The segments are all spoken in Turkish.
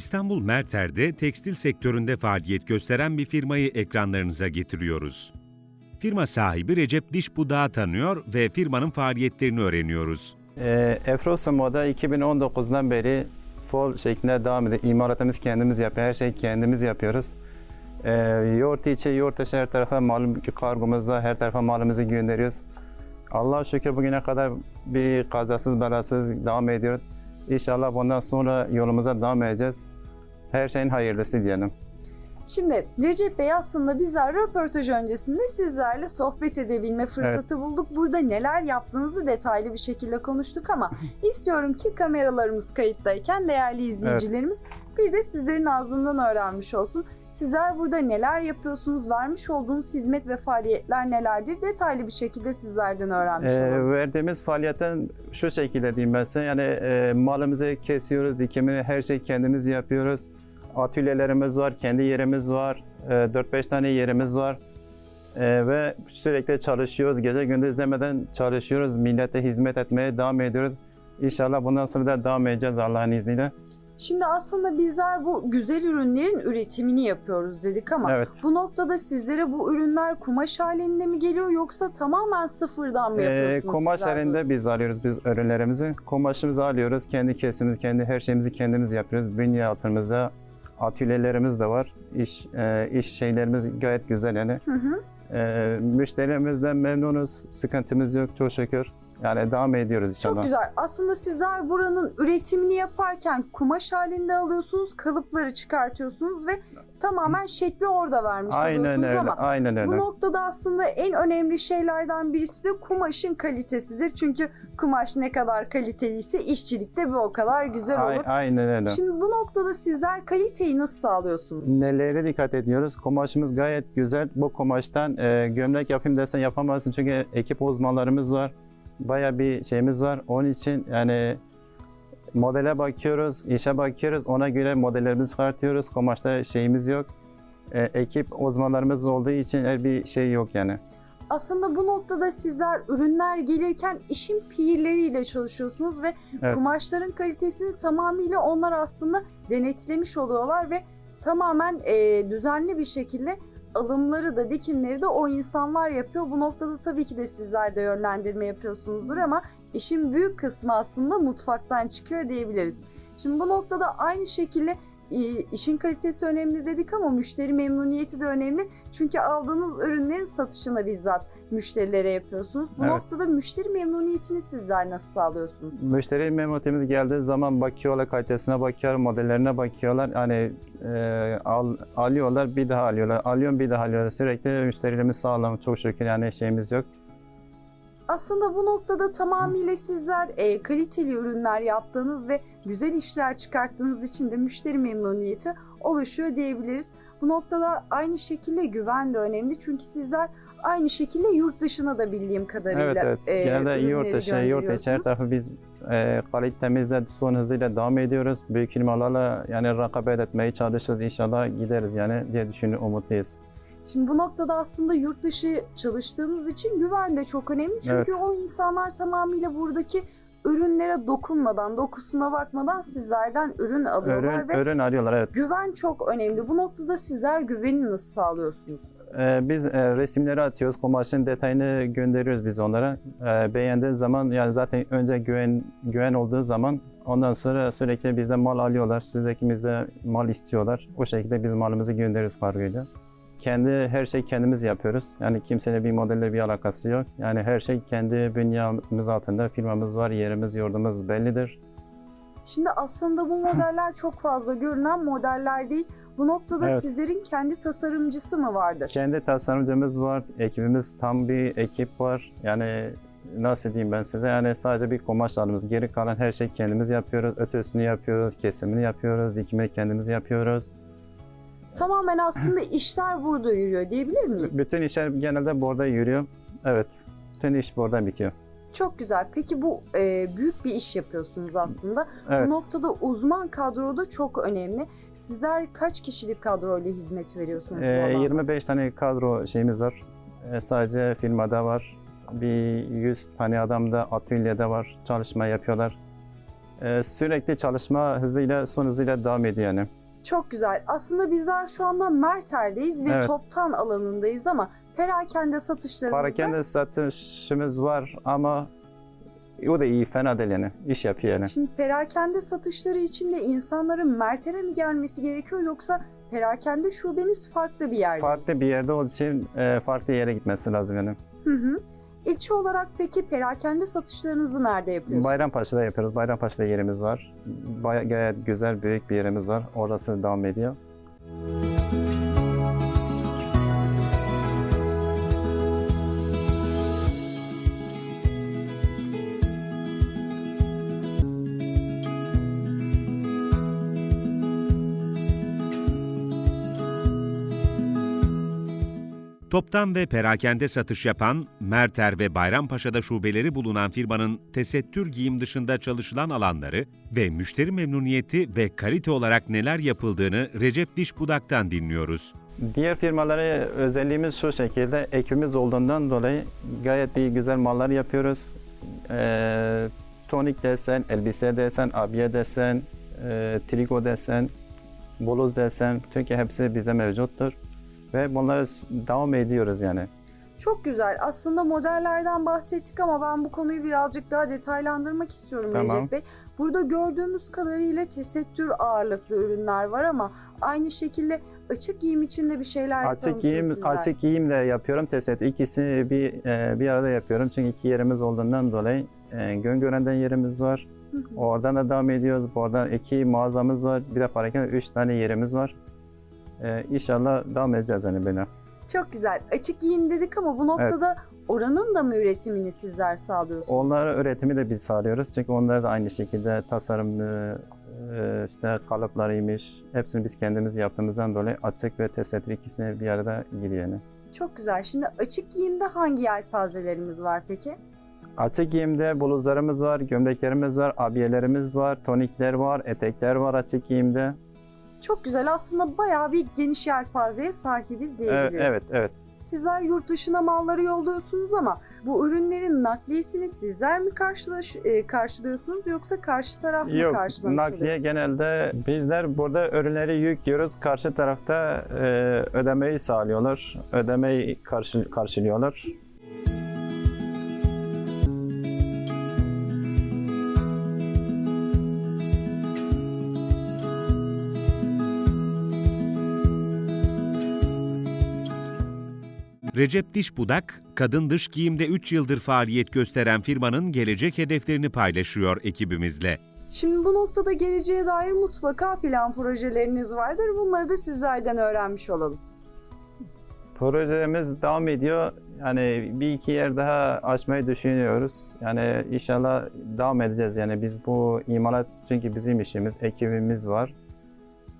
İstanbul Merter'de tekstil sektöründe faaliyet gösteren bir firmayı ekranlarınıza getiriyoruz. Firma sahibi Recep Dişbudak'ı tanıyor ve firmanın faaliyetlerini öğreniyoruz. Ee, Efrosa Moda 2019'dan beri full şeklinde devam ediyor. İmalatımız kendimiz yapıyor. Her şeyi kendimiz yapıyoruz. Ee, yurt içi, yurt dışı her tarafa mal kargomuzla her tarafa malımızı gönderiyoruz. Allah'a şükür bugüne kadar bir kazasız belasız devam ediyoruz. İnşallah bundan sonra yolumuza devam edeceğiz. Her şeyin hayırlısı diyelim. Şimdi Recep Bey aslında bizler röportaj öncesinde sizlerle sohbet edebilme fırsatı bulduk. Burada neler yaptığınızı detaylı bir şekilde konuştuk ama istiyorum ki kameralarımız kayıttayken değerli izleyicilerimiz bir de sizlerin ağzından öğrenmiş olsun. Sizler burada neler yapıyorsunuz, vermiş olduğunuz hizmet ve faaliyetler nelerdir? Detaylı bir şekilde sizlerden öğrenmiş Ee, olalım. verdiğimiz faaliyetten şu şekilde diyeyim ben size. Yani e, malımızı kesiyoruz, dikimini her şeyi kendimiz yapıyoruz. Atölyelerimiz var, kendi yerimiz var. E, 4-5 tane yerimiz var. E, ve sürekli çalışıyoruz. Gece gündüz demeden çalışıyoruz. Millete hizmet etmeye devam ediyoruz. İnşallah bundan sonra da devam edeceğiz Allah'ın izniyle. Şimdi aslında bizler bu güzel ürünlerin üretimini yapıyoruz dedik ama Evet. bu noktada sizlere bu ürünler kumaş halinde mi geliyor yoksa tamamen sıfırdan mı Ee, yapıyorsunuz? kumaş sizler bunu? elinde biz alıyoruz biz ürünlerimizi. Kumaşımızı alıyoruz. Kendi kesimimiz, kendi her şeyimizi kendimiz yapıyoruz. Bünye altımızda atölyelerimiz de var. İş e, iş şeylerimiz gayet güzel yani. Hı hı. E, müşterilerimizden memnunuz. Sıkıntımız yok çok şükür. Yani devam ediyoruz inşallah. Çok güzel. Aslında sizler buranın üretimini yaparken kumaş halinde alıyorsunuz, kalıpları çıkartıyorsunuz ve tamamen şekli orada vermiş Aynen oluyorsunuz öyle. ama Aynen öyle. bu noktada aslında en önemli şeylerden birisi de kumaşın kalitesidir. Çünkü kumaş ne kadar kaliteliyse işçilik de bir o kadar güzel olur. aynen öyle. Şimdi bu noktada sizler kaliteyi nasıl sağlıyorsunuz? Nelere dikkat ediyoruz? Kumaşımız gayet güzel. Bu kumaştan e, gömlek yapayım desen yapamazsın çünkü ekip uzmanlarımız var. Baya bir şeyimiz var. Onun için yani modele bakıyoruz, işe bakıyoruz. Ona göre modellerimizi çıkartıyoruz. Kumaşta şeyimiz yok. E, ekip uzmanlarımız olduğu için her bir şey yok yani. Aslında bu noktada sizler ürünler gelirken işin pirleriyle çalışıyorsunuz ve Evet. kumaşların kalitesini tamamıyla onlar aslında denetlemiş oluyorlar ve tamamen e, düzenli bir şekilde alımları da dikimleri de o insanlar yapıyor. Bu noktada tabii ki de sizler de yönlendirme yapıyorsunuzdur ama işin büyük kısmı aslında mutfaktan çıkıyor diyebiliriz. Şimdi bu noktada aynı şekilde işin kalitesi önemli dedik ama müşteri memnuniyeti de önemli. Çünkü aldığınız ürünlerin satışını bizzat müşterilere yapıyorsunuz. Bu Evet. noktada müşteri memnuniyetini sizler nasıl sağlıyorsunuz? Müşteri memnuniyetimiz geldiği zaman bakıyorlar, kalitesine bakıyorlar, modellerine bakıyorlar. Hani e, al, alıyorlar, bir daha alıyorlar. Alıyorum, bir daha alıyorlar. Sürekli müşterilerimiz sağlam. Çok şükür yani şeyimiz yok. Aslında bu noktada tamamıyla sizler e, kaliteli ürünler yaptığınız ve güzel işler çıkarttığınız için de müşteri memnuniyeti oluşuyor diyebiliriz. Bu noktada aynı şekilde güven de önemli çünkü sizler aynı şekilde yurt dışına da bildiğim kadarıyla Evet evet. e, Genelde yurt dışı, yurt içi her tarafı biz e, kalitemizde son hızıyla devam ediyoruz. Büyük firmalarla yani rekabet etmeye çalışıyoruz. İnşallah gideriz yani diye düşünüyorum, umutluyuz. Şimdi bu noktada aslında yurt dışı çalıştığınız için güven de çok önemli. Çünkü o insanlar tamamıyla buradaki ürünlere dokunmadan, dokusuna bakmadan sizlerden ürün alıyorlar Ürün, ve ürün arıyorlar evet. güven çok önemli. Bu noktada sizler güveni nasıl sağlıyorsunuz? Ee, biz e, resimleri atıyoruz, kumaşın detayını gönderiyoruz biz onlara. Ee, beğendiği zaman yani zaten önce güven güven olduğu zaman ondan sonra sürekli bizden mal alıyorlar, sürekli bize mal istiyorlar. O şekilde biz malımızı gönderiyoruz kargoyla. Kendi her şey kendimiz yapıyoruz. Yani kimseyle bir modelle bir alakası yok. Yani her şey kendi bünyemiz altında. Firmamız var, yerimiz, yurdumuz bellidir. Şimdi aslında bu modeller çok fazla görünen modeller değil. Bu noktada Evet. sizlerin kendi tasarımcısı mı vardır? Kendi tasarımcımız var, ekibimiz tam bir ekip var. Yani nasıl diyeyim ben size yani sadece bir kumaş alımız. Geri kalan her şey kendimiz yapıyoruz. Ötüsünü yapıyoruz, kesimini yapıyoruz, dikimini kendimiz yapıyoruz. Tamamen aslında işler burada yürüyor diyebilir miyiz? Bütün işler genelde burada yürüyor. Evet, bütün iş burada bitiyor. Çok güzel. Peki bu e, büyük bir iş yapıyorsunuz aslında. Evet. Bu noktada uzman kadro da çok önemli. Sizler kaç kişilik kadroyla hizmet veriyorsunuz? bu Ee, alanda? 25 tane kadro şeyimiz var. Ee, sadece firmada var. Bir 100 tane adam da atölyede var. Çalışma yapıyorlar. e, sürekli çalışma hızıyla, son hızıyla devam ediyor yani. Çok güzel. Aslında bizler şu anda Merter'deyiz ve Evet. toptan alanındayız ama perakende satışlarımızda Parakende satışımız var ama o da iyi, fena değil yani. İş yapıyor yani. Şimdi perakende satışları için de insanların Merter'e mi gelmesi gerekiyor yoksa perakende şubeniz farklı bir yerde? Farklı bir yerde olduğu için e, farklı yere gitmesi lazım yani. Hı hı. İlçe olarak peki perakende satışlarınızı nerede yapıyorsunuz? Bayrampaşa'da yapıyoruz. Bayrampaşa'da yerimiz var. Baya, gayet güzel, büyük bir yerimiz var. Orası devam ediyor. Toptan ve perakende satış yapan, Merter ve Bayrampaşa'da şubeleri bulunan firmanın tesettür giyim dışında çalışılan alanları ve müşteri memnuniyeti ve kalite olarak neler yapıldığını Recep Dişbudak'tan dinliyoruz. Diğer firmalara özelliğimiz şu şekilde ekibimiz olduğundan dolayı gayet bir güzel mallar yapıyoruz. Ee, tonik desen, elbise desen, abiye desen, e, triko desen, bluz desen, çünkü hepsi bize mevcuttur. Ve bunları devam ediyoruz yani. Çok güzel. Aslında modellerden bahsettik ama ben bu konuyu birazcık daha detaylandırmak istiyorum Tamam. Recep Bey. Burada gördüğümüz kadarıyla tesettür ağırlıklı ürünler var ama aynı şekilde açık giyim için de bir şeyler Açık giyim, sizler? açık giyim de yapıyorum, teset ikisini bir e, bir arada yapıyorum. Çünkü iki yerimiz olduğundan dolayı e, Göngören'den yerimiz var. Hı hı. Oradan da devam ediyoruz. Oradan iki mağazamız var. Bir de parken üç tane yerimiz var. Ee, inşallah devam edeceğiz hani böyle. Çok güzel. Açık giyim dedik ama bu noktada oranın da mı üretimini sizler sağlıyorsunuz? Onlara üretimi de biz sağlıyoruz. Çünkü onlar da aynı şekilde tasarım, e, işte kalıplarıymış. Hepsini biz kendimiz yaptığımızdan dolayı açık ve tesettür ikisine bir arada giriyor yani. Çok güzel. Şimdi açık giyimde hangi yelpazelerimiz var peki? Açık giyimde bluzlarımız var, gömleklerimiz var, abiyelerimiz var, tonikler var, etekler var açık giyimde. Çok güzel. Aslında bayağı bir geniş yelpazeye sahibiz diyebiliriz. evet, evet. Sizler yurt dışına malları yolluyorsunuz ama bu ürünlerin nakliyesini sizler mi karşılaş, e, karşılıyorsunuz yoksa karşı taraf mı Yok, karşılamış nakliye genelde bizler burada ürünleri yüklüyoruz. Karşı tarafta e, ödemeyi sağlıyorlar. Ödemeyi karşı, karşılıyorlar. Recep Dişbudak, kadın dış giyimde 3 yıldır faaliyet gösteren firmanın gelecek hedeflerini paylaşıyor ekibimizle. Şimdi bu noktada geleceğe dair mutlaka plan projeleriniz vardır. Bunları da sizlerden öğrenmiş olalım. Projemiz devam ediyor. Yani bir iki yer daha açmayı düşünüyoruz. Yani inşallah devam edeceğiz. Yani biz bu imalat çünkü bizim işimiz, ekibimiz var.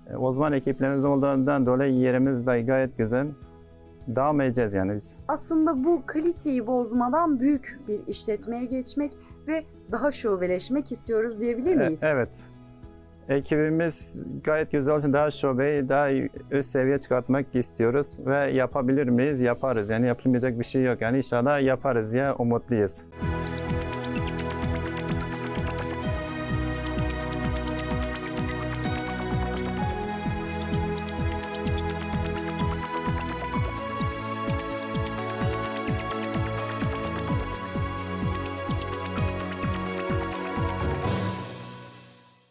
E, Uzman ekiplerimiz olduğundan dolayı yerimiz de gayet güzel. Edeceğiz yani biz. Aslında bu kaliteyi bozmadan büyük bir işletmeye geçmek ve daha şubeleşmek istiyoruz diyebilir E, miyiz? Evet. Ekibimiz gayet güzel için daha şubeyi daha üst seviye çıkartmak istiyoruz ve yapabilir miyiz? Yaparız. Yani yapılmayacak bir şey yok. Yani inşallah yaparız diye umutluyuz.